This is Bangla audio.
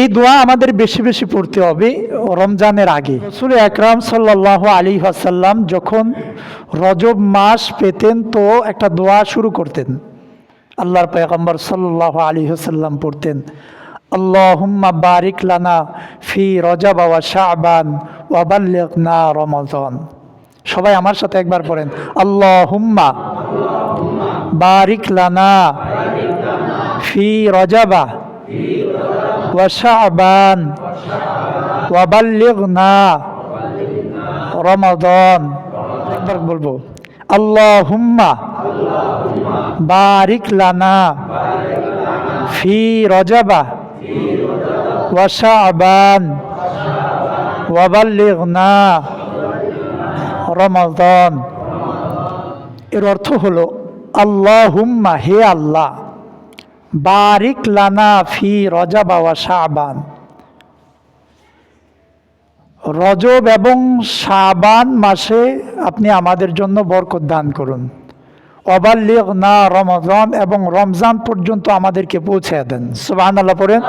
এই দোয়া আমাদের বেশি বেশি পড়তে হবে রমজানের আগে। রসুল একরাম সাল্লাহ আলী আসাল্লাম যখন রজব মাস পেতেন তো একটা দোয়া শুরু করতেন। আল্লাহর পয়গম্বর সাল্লাহ আলী আসাল্লাম পড়তেন, আল্লাহুম্মা বারিক লানা ফি রজব বাবা শাহবান ওয়া বাল্লিগনা রমাদান সবাই আমার সাথে একবার পড়েন, আল্লাহুম্মা বারিক লানা ফি রজাবা বাল্লিগনা রমাদান একবার বলব আল্লাহুম্মা বারিক লানা ফি রজাবা ওয়া শাবান ওয়া বাল্লিগনা রমাদান এর অর্থ হলো আল্লাহুম্মা হে আল্লাহ বারিক লানা ফি রজা বাবা শাহবান রজব এবং শাবান মাসে আপনি আমাদের জন্য বরকত দান করুন। অবাল্লিগ না রমজান এবং রমজান পর্যন্ত আমাদেরকে পৌঁছে দেন। সুবাহ আল্লাহ পড়েন।